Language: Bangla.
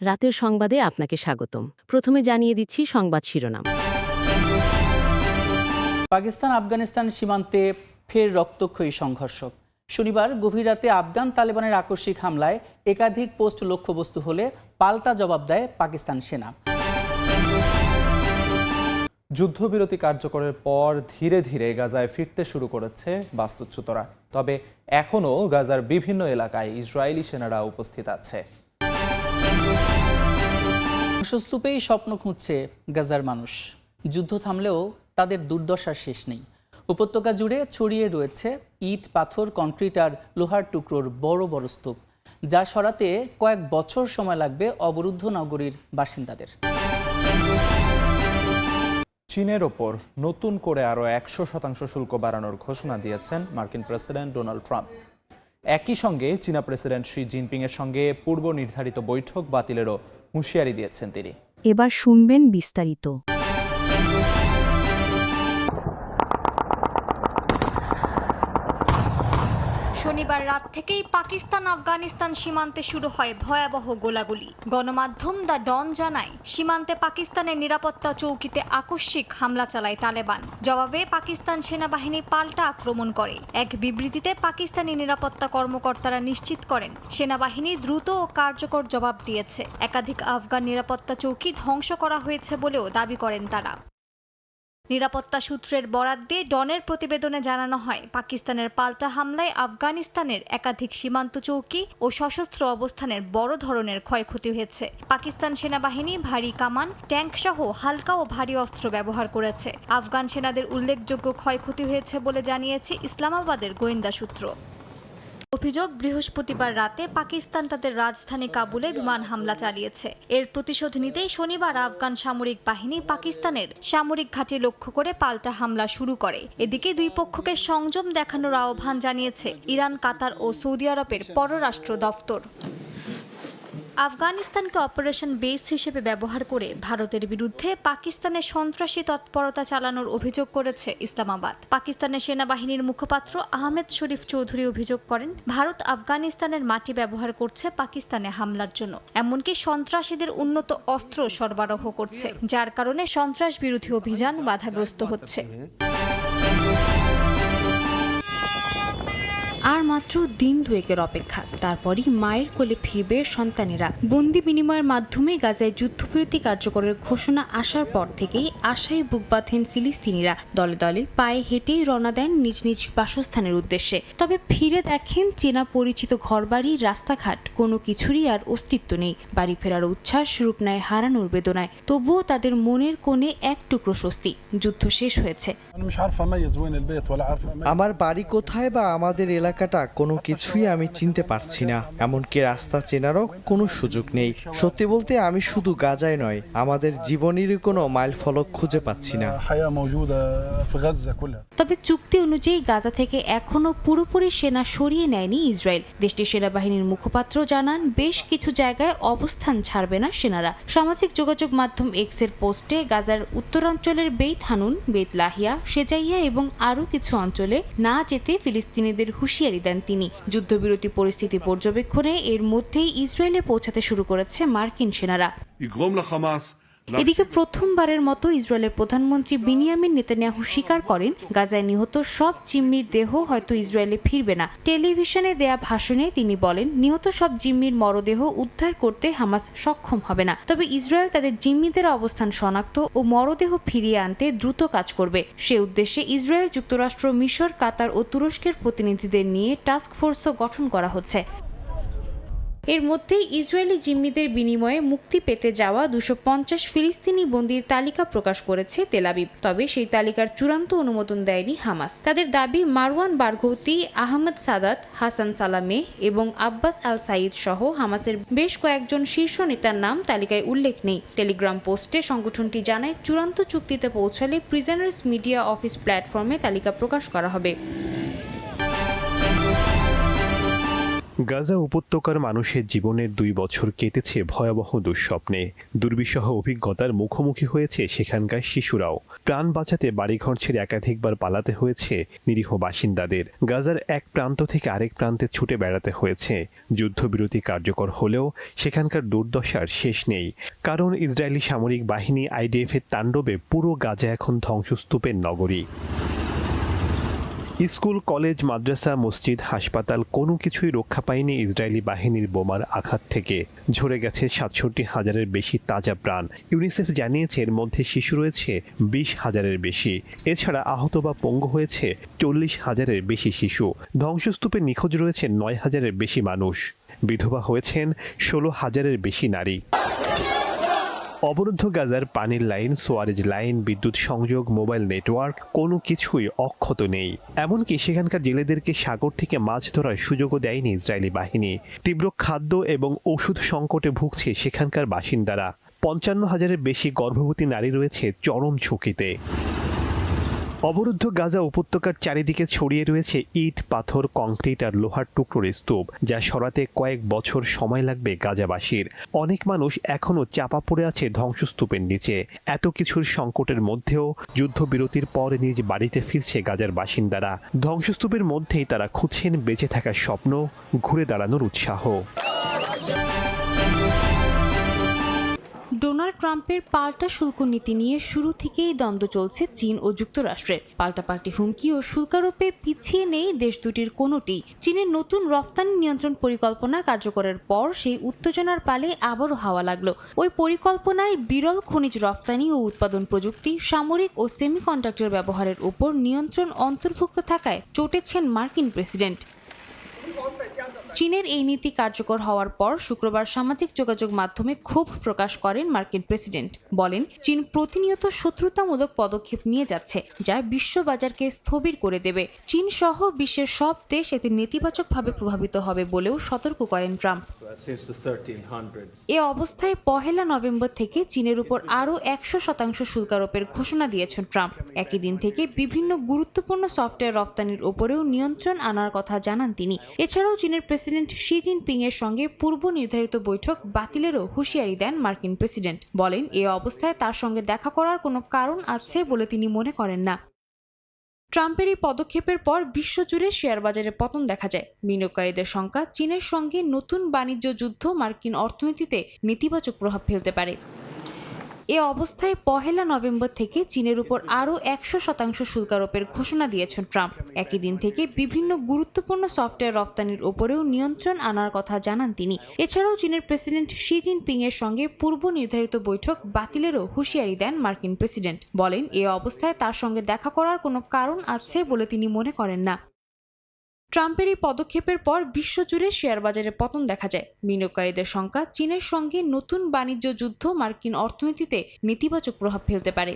রাতের সংবাদে আপনাকে স্বাগতম। প্রথমে জানিয়ে দিচ্ছি সংবাদ শিরোনাম। পাকিস্তান আফগানিস্তান সীমান্তে ফের রক্তক্ষয়ী সংঘর্ষ। শনিবার গভীর রাতে আফগান তালেবানের আকস্মিক হামলায় একাধিক পোস্ট লক্ষ্যবস্তু হলে পাল্টা জবাব দেয় পাকিস্তান সেনা। যুদ্ধবিরতি কার্যকরের পর ধীরে ধীরে গাজায় ফিরতে শুরু করেছে বাস্তুচ্যুতরা। তবে এখনও গাজার বিভিন্ন এলাকায় ইসরায়েলি সেনারা উপস্থিত আছে। ধ্বংসস্তূপেই স্বপ্ন খুঁজছে গাজার মানুষ। যুদ্ধ থামলেও তাদের দুর্দশার শেষ নেই। উপত্যকা জুড়ে ছড়িয়ে রয়েছে ইট, পাথর, কংক্রিট আর লোহার টুকরোর বড় বড় স্তূপ, যা সরাতে কয়েক বছর সময় লাগবে অবরুদ্ধ নগরীর বাসিন্দাদের। চীনের ওপর নতুন করে আরও একশো শতাংশ শুল্ক বাড়ানোর ঘোষণা দিয়েছেন মার্কিন প্রেসিডেন্ট ডোনাল্ড ট্রাম্প। একই সঙ্গে চীনা প্রেসিডেন্ট শি জিনপিংয়ের সঙ্গে পূর্ব নির্ধারিত বৈঠক বাতিলেরও হুঁশিয়ারি দিয়েছেন তিনি। এবার শুনবেন বিস্তারিত। শনিবার রাত থেকেই পাকিস্তান, আফগানিস্তান সীমান্তে শুরু হয় ভয়াবহ গোলাগুলি। গণমাধ্যম দ্য ডন জানায়, সীমান্তে পাকিস্তানের নিরাপত্তা চৌকিতে আকস্মিক হামলা চালায় তালেবান। জবাবে পাকিস্তান সেনাবাহিনী পাল্টা আক্রমণ করে। এক বিবৃতিতে পাকিস্তানি নিরাপত্তা কর্মকর্তারা নিশ্চিত করেন, সেনাবাহিনী দ্রুত ও কার্যকর জবাব দিয়েছে। একাধিক আফগান নিরাপত্তা চৌকি ধ্বংস করা হয়েছে বলেও দাবি করেন তারা। নিরাপত্তা সূত্রের বরাত দিয়ে ডনের প্রতিবেদনে জানানো হয়, পাকিস্তানের পাল্টা হামলায় আফগানিস্তানের একাধিক সীমান্ত চৌকি ও সশস্ত্র অবস্থানের বড় ধরনের ক্ষয়ক্ষতি হয়েছে। পাকিস্তান সেনাবাহিনী ভারী কামান, ট্যাঙ্ক সহ হালকা ও ভারী অস্ত্র ব্যবহার করেছে। আফগান সেনাদের উল্লেখযোগ্য ক্ষয়ক্ষতি হয়েছে বলে জানিয়েছে ইসলামাবাদের গোয়েন্দা সূত্র। অভিযোগ, বৃহস্পতিবার রাতে পাকিস্তান তাদের রাজধানী কাবুলে বিমান হামলা চালিয়েছে। এর প্রতিশোধ নিতেই শনিবার আফগান সামরিক বাহিনী পাকিস্তানের সামরিক ঘাঁটি লক্ষ্য করে পাল্টা হামলা শুরু করে। এদিকে দুই পক্ষকে সংযম দেখানোর আহ্বান জানিয়েছে ইরান, কাতার ও সৌদি আরবের পররাষ্ট্র দফতর। আফগানিস্তানকে অপারেশন বেস হিসেবে ব্যবহার করে ভারতের বিরুদ্ধে পাকিস্তানের সন্ত্রাসী তৎপরতা চালানোর অভিযোগ করেছে ইসলামাবাদ। পাকিস্তানের সেনাবাহিনীর মুখপাত্র আহমেদ শরীফ চৌধুরী অভিযোগ করেন, ভারত আফগানিস্তানের মাটি ব্যবহার করছে পাকিস্তানে হামলার জন্য। এমনকি সন্ত্রাসীদের উন্নত অস্ত্র সরবরাহ করছে, যার কারণে সন্ত্রাস বিরোধী অভিযান বাধাগ্রস্ত হচ্ছে। আর মাত্র দিন দুয়েকের অপেক্ষা। তারপরই মায়ের কোলে ফিরবে সন্তানেরা। বন্দি বিনিময়ের মাধ্যমে গাজায় যুদ্ধবিরতি কার্যকরের ঘোষণা আসার পর থেকেই আশায় বুক বাঁধেন ফিলিস্তিনিরা। দলে দলে পায়ে হেঁটেই রওনা দেন নিজ নিজ বাসস্থানের উদ্দেশ্যে। তবে ফিরে দেখেন চেনা পরিচিত ঘরবাড়ি রাস্তাঘাট কোনো কিছুরই আর অস্তিত্ব নেই। বাড়ি ফেরার উচ্ছ্বাস রূপ নেয় হারানোর বেদনায়। তবুও তাদের মনের কোণে এক টুকরো স্বস্তি। যুদ্ধ শেষ হয়েছে। আমার বাড়ি কোথায় বা আমাদের এলাকা এলাকাটা কোনো কিছুই আমি চিনতে পারছি না। এমনকি রাস্তা চেনারও কোনো সুযোগ নেই। সত্যি বলতে আমি শুধু গাজায় নয় আমাদের জীবনেরই কোনো মাইল ফলক খুঁজে পাচ্ছি না। তবে চুক্তি অনুযায়ী গাজা থেকে এখনও পুরোপুরি সেনা সরিয়ে নেয়নি ইসরায়েল। দেশটির সেনাবাহিনীর মুখপাত্র জানান বেশ কিছু জায়গায় অবস্থান ছাড়বে না সেনারা। সামাজিক যোগাযোগ মাধ্যম এক্সের পোস্টে গাজার উত্তরাঞ্চলের বেইত হানুন বেদ লাহিয়া সেজাইয়া এবং আরও কিছু অঞ্চলে না যেতে ফিলিস্তিনিদের হুশি হুঁশিয়ারি দেন তিনি। যুদ্ধবিরতি পরিস্থিতি পর্যবেক্ষণে এর মধ্যেই ইসরায়েলে পৌঁছাতে শুরু করেছে মার্কিন সেনারা। এদিকে প্রথমবারের মতো ইসরায়েলের প্রধানমন্ত্রী বিনিয়ামিন নেতানিয়াহু স্বীকার করেন, গাজায় নিহত সব জিম্মির দেহ হয়তো ইসরায়েলে ফিরবে না। টেলিভিশনে দেয়া ভাষণে তিনি বলেন, নিহত সব জিম্মির মরদেহ উদ্ধার করতে হামাস সক্ষম হবে না। তবে ইসরায়েল তাদের জিম্মিদের অবস্থান শনাক্ত ও মরদেহ ফিরিয়ে আনতে দ্রুত কাজ করবে। সে উদ্দেশ্যে ইসরায়েল যুক্তরাষ্ট্র, মিশর, কাতার ও তুরস্কের প্রতিনিধিদের নিয়ে টাস্ক ফোর্সও গঠন করা হচ্ছে। এর মধ্যেই ইসরায়েলি জিম্মিদের বিনিময়ে মুক্তি পেতে যাওয়া দুশো পঞ্চাশ ফিলিস্তিনি বন্দির তালিকা প্রকাশ করেছে তেলাবিব তবে সেই তালিকার চূড়ান্ত অনুমোদন দেয়নি হামাস। তাদের দাবি, মারওয়ান বারঘৌতি, আহমদ সাদাত, হাসান সালামে এবং আব্বাস আল সাইদ সহ হামাসের বেশ কয়েকজন শীর্ষ নেতার নাম তালিকায় উল্লেখ নেই। টেলিগ্রাম পোস্টে সংগঠনটি জানায়, চূড়ান্ত চুক্তিতে পৌঁছালে প্রিজনার্স মিডিয়া অফিস প্ল্যাটফর্মে তালিকা প্রকাশ করা হবে। গাজা উপত্যকার মানুষের জীবনের দুই বছর কেটেছে ভয়াবহ দুঃস্বপ্নে। দুর্বিষহ অভিজ্ঞতার মুখোমুখি হয়েছে সেখানকার শিশুরাও। প্রাণ বাঁচাতে বাড়িঘর ছেড়ে একাধিকবার পালাতে হয়েছে নিরীহ বাসিন্দাদের। গাজার এক প্রান্ত থেকে আরেক প্রান্তে ছুটে বেড়াতে হয়েছে। যুদ্ধবিরতি কার্যকর হলেও সেখানকার দুর্দশার শেষ নেই। কারণ ইসরায়েলি সামরিক বাহিনী আইডিএফ এর তাণ্ডবে পুরো গাজা এখন ধ্বংসস্তূপের নগরী। স্কুল, কলেজ, মাদ্রাসা, মসজিদ, হাসপাতাল কোনো কিছুই রক্ষা পায়নি ইসরায়েলি বাহিনীর বোমার আঘাত থেকে। ঝরে গেছে সাতষট্টি হাজারের বেশি তাজা প্রাণ। ইউনিসেফ জানিয়েছে এর মধ্যে শিশু রয়েছে বিশ হাজারের বেশি। এছাড়া আহত বা পঙ্গু হয়েছে চল্লিশ হাজারের বেশি শিশু। ধ্বংসস্তূপে নিখোঁজ রয়েছে নয় হাজারের বেশি মানুষ। বিধবা হয়েছেন ষোলো হাজারের বেশি নারী। অবরুদ্ধ গাজার পানির লাইন, সোয়ারেজ লাইন, বিদ্যুৎ সংযোগ, মোবাইল নেটওয়ার্ক, কোনো কিছুই অক্ষত নেই। এমনকি সেখানকার জেলেদেরকে সাগর থেকে মাছ ধরার সুযোগও দেয়নি ইসরায়েলি বাহিনী। তীব্র খাদ্য এবং ওষুধ সংকটে ভুগছে সেখানকার বাসিন্দারা। পঞ্চান্ন হাজারের বেশি গর্ভবতী নারী রয়েছে চরম ঝুঁকিতে। অবরুদ্ধ গাজা উপত্যকার চারিদিকে ছড়িয়ে রয়েছে ইট, পাথর, কংক্রিট আর লোহার টুকরোর স্তূপ, যা সরাতে কয়েক বছর সময় লাগবে গাজাবাসীর। অনেক মানুষ এখনও চাপা পড়ে আছে ধ্বংসস্তূপের নিচে। এত কিছুর সংকটের মধ্যেও যুদ্ধবিরতির পর নিজ বাড়িতে ফিরছে গাজার বাসিন্দারা। ধ্বংসস্তূপের মধ্যেই তারা খুঁজছেন বেঁচে থাকার স্বপ্ন, ঘুরে দাঁড়ানোর উৎসাহ। ট্রাম্পের পাল্টা শুল্ক নীতি নিয়ে শুরু থেকেই দ্বন্দ্ব চলছে চীন ও যুক্তরাষ্ট্রের পাল্টাপাল্টি হুমকি ও শুল্কারোপে পিছিয়ে নেই দেশ দুটির কোনোটি। চীনের নতুন রফতানি নিয়ন্ত্রণ পরিকল্পনা কার্যকরের পর সেই উত্তেজনার পালে আবারও হাওয়া লাগল। ওই পরিকল্পনায় বিরল খনিজ রফতানি ও উৎপাদন প্রযুক্তি, সামরিক ও সেমিকন্ডাক্টর ব্যবহারের উপর নিয়ন্ত্রণ অন্তর্ভুক্ত থাকায় চটেছেন মার্কিন প্রেসিডেন্ট। চীনের এই নীতি কার্যকর হওয়ার পর শুক্রবার সামাজিক যোগাযোগ মাধ্যমে ক্ষোভ প্রকাশ করেন মার্কিন প্রেসিডেন্ট। বলেন, চীন প্রতিনিয়ত শত্রুতামূলক পদক্ষেপ নিয়ে যাচ্ছে, যা বিশ্ব বাজারকে স্থবির করে দেবে। চীন সহ বিশ্বের সব দেশ এতে নেতিবাচকভাবে প্রভাবিত হবে বলেও সতর্ক করেন ট্রাম্প। এ অবস্থায় পহেলা নভেম্বর থেকে চীনের উপর আরও একশো শতাংশ শুল্কারোপের ঘোষণা দিয়েছেন ট্রাম্প। একই দিন থেকে বিভিন্ন গুরুত্বপূর্ণ সফটওয়্যার রফতানির উপরেও নিয়ন্ত্রণ আনার কথা জানান তিনি। এছাড়াও চীনের প্রেসিডেন্ট শি জিনপিং এর সঙ্গে পূর্ব নির্ধারিত বৈঠক বাতিলেরও হুঁশিয়ারি দেন মার্কিন প্রেসিডেন্ট। বলেন, এ অবস্থায় তার সঙ্গে দেখা করার কোনো কারণ আছে বলে তিনি মনে করেন না। ট্রাম্পের এই পদক্ষেপের পর বিশ্বজুড়ে শেয়ার বাজারে পতন দেখা যায়। বিনিয়োগকারীদের সংখ্যা চীনের সঙ্গে নতুন বাণিজ্য যুদ্ধ মার্কিন অর্থনীতিতে নেতিবাচক প্রভাব ফেলতে পারে। এ অবস্থায় পহেলা নভেম্বর থেকে চীনের উপর আরও একশো শতাংশ শুল্কারোপের ঘোষণা দিয়েছেন ট্রাম্প। একই দিন থেকে বিভিন্ন গুরুত্বপূর্ণ সফটওয়্যার রফতানির উপরেও নিয়ন্ত্রণ আনার কথা জানান তিনি। এছাড়াও চীনের প্রেসিডেন্ট শি জিনপিং এর সঙ্গে পূর্ব নির্ধারিত বৈঠক বাতিলেরও হুঁশিয়ারি দেন মার্কিন প্রেসিডেন্ট। বলেন, এ অবস্থায় তার সঙ্গে দেখা করার কোনো কারণ আছে বলে তিনি মনে করেন না। ট্রাম্পের এই পদক্ষেপের পর বিশ্বজুড়ে শেয়ার বাজারে পতন দেখা যায়। বিনিয়োগকারীদের সংখ্যা চীনের সঙ্গে নতুন বাণিজ্য যুদ্ধ মার্কিন অর্থনীতিতে নেতিবাচক প্রভাব ফেলতে পারে।